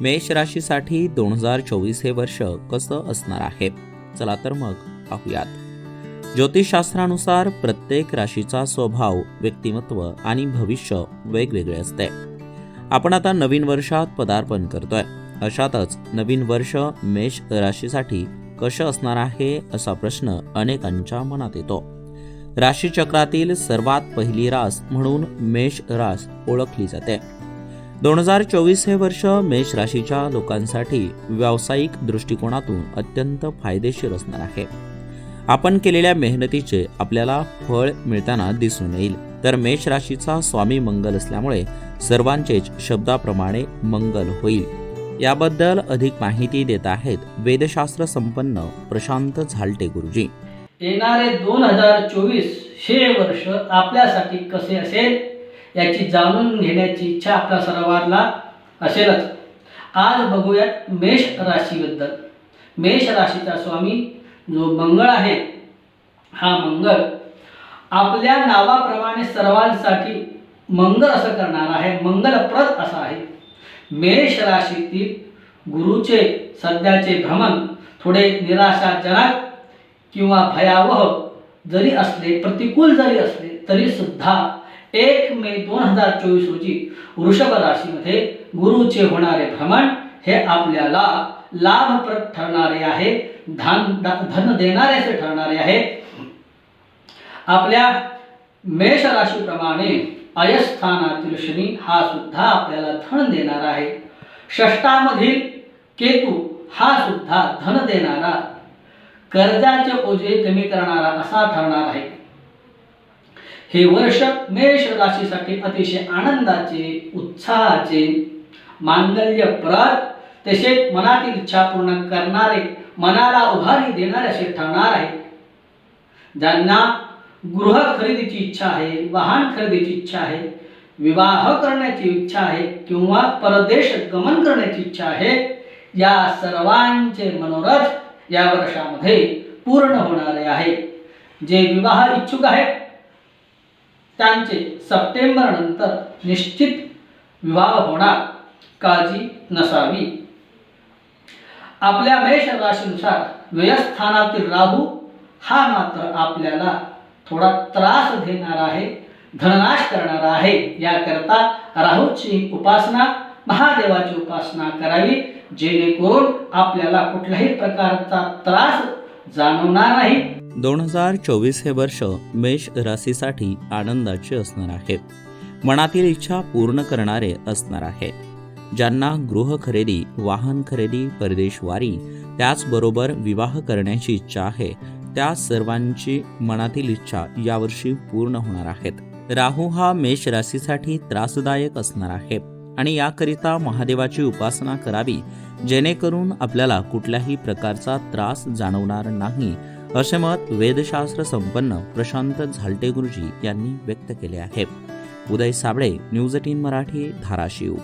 मेष राशीसाठी दोन हजार चोवीस हे वर्ष कसं असणार आहे? चला तर मग पाहूयात. ज्योतिषशास्त्रानुसार प्रत्येक राशीचा स्वभाव व्यक्तिमत्व आणि भविष्य वेगवेगळे असते. आपण आता नवीन वर्षात पदार्पण करतोय. अशातच नवीन वर्ष मेष राशीसाठी कसं असणार आहे असा प्रश्न अनेकांच्या मनात येतो. राशीचक्रातील सर्वात पहिली रास म्हणून मेष रास ओळखली जाते. दोन हजार चोवीस हे वर्ष मेष राशीच्या लोकांसाठी व्यावसायिक दृष्टिकोनातून अत्यंत फायदेशीर असणार आहे. आपण केलेल्या मेहनतीचे आपल्याला फळ मिळताना दिसून येईल. तर मेष राशीचा स्वामी मंगल असल्यामुळे सर्वांचेच शब्दाप्रमाणे मंगल होईल. याबद्दल अधिक माहिती देत आहेत वेदशास्त्र संपन्न प्रशांत झालटे गुरुजी. येणारे दोन हजार चोवीस हे वर्ष आपल्यासाठी कसे असेल? याची जाणून घेण्याची इच्छा आपल्या सर्वांना असेलच. आज बघूयात मेष राशीबद्दल. मेष राशीचा स्वामी जो मंगळ आहे हा मंगळ आपल्या नावाप्रमाणे सर्वांसाठी मंगल असं करणार आहे मंगलप्रद असा आहे. मेष राशीतील गुरुचे सध्याचे भ्रमण थोडे निराशाजनक किंवा भयावह जरी असले प्रतिकूल जरी असले तरी सुद्धा एक मे दोन हजार चोवीस रोजी वृषभ राशीमध्ये गुरुचे होणारे भ्रमण हे आपल्याला लाभप्रद ठरणारे आहे धन धन देणारे असे ठरणारे आहे. आपल्या मेष राशीप्रमाणे अयस्थानातील शनी हा सुद्धा आपल्याला धन देणार आहे. षष्टामधील केतू हा सुद्धा धन देणारा कर्जाचे ओझे कमी करणारा असा ठरणार आहे. हे वर्ष मेष राशीसाठी अतिशय आनंदाचे उत्साहाचे मांगल्यप्रद तसेच मनातील इच्छा पूर्ण करणारे मनाला उभारी देणारे असे ठरणार आहे. ज्यांना गृह खरेदीची इच्छा आहे वाहन खरेदीची इच्छा आहे विवाह करण्याची इच्छा आहे किंवा परदेश गमन करण्याची इच्छा आहे या सर्वांचे मनोरथ या वर्षामध्ये पूर्ण होणारे आहे. जे विवाह इच्छुक आहेत त्यांचे सप्टेंबर नंतर निश्चित विवाह होणार काळजी नसावी. आपल्या मेष राशीनुसार व्ययस्थानातील राहू हा मात्र आपल्याला थोडा त्रास देणार आहे धननाश करणार आहे. याकरता राहूची उपासना महादेवाची उपासना करावी जेणेकरून आपल्याला कुठल्याही प्रकारचा त्रास जाणवणार नाही. दोन हजार चोवीस हे वर्ष मेष राशीसाठी आनंदाचे असणार आहे. मनातील इच्छा पूर्ण करणारे असणार आहे. ज्यांना गृह खरेदी वाहन खरेदी परदेशवारी त्याचबरोबर विवाह करण्याची इच्छा आहे त्या सर्वांची मनातील इच्छा यावर्षी पूर्ण होणार आहेत. राहू हा मेष राशीसाठी त्रासदायक असणार आहे आणि याकरिता महादेवाची उपासना करावी जेणेकरून आपल्याला कुठल्याही प्रकारचा त्रास जाणवणार नाही असे मत वेदशास्त्र संपन्न प्रशांत झालटे गुरुजी यांनी व्यक्त केले आहे. Uday Sable news eighteen Marathi Dharashiv.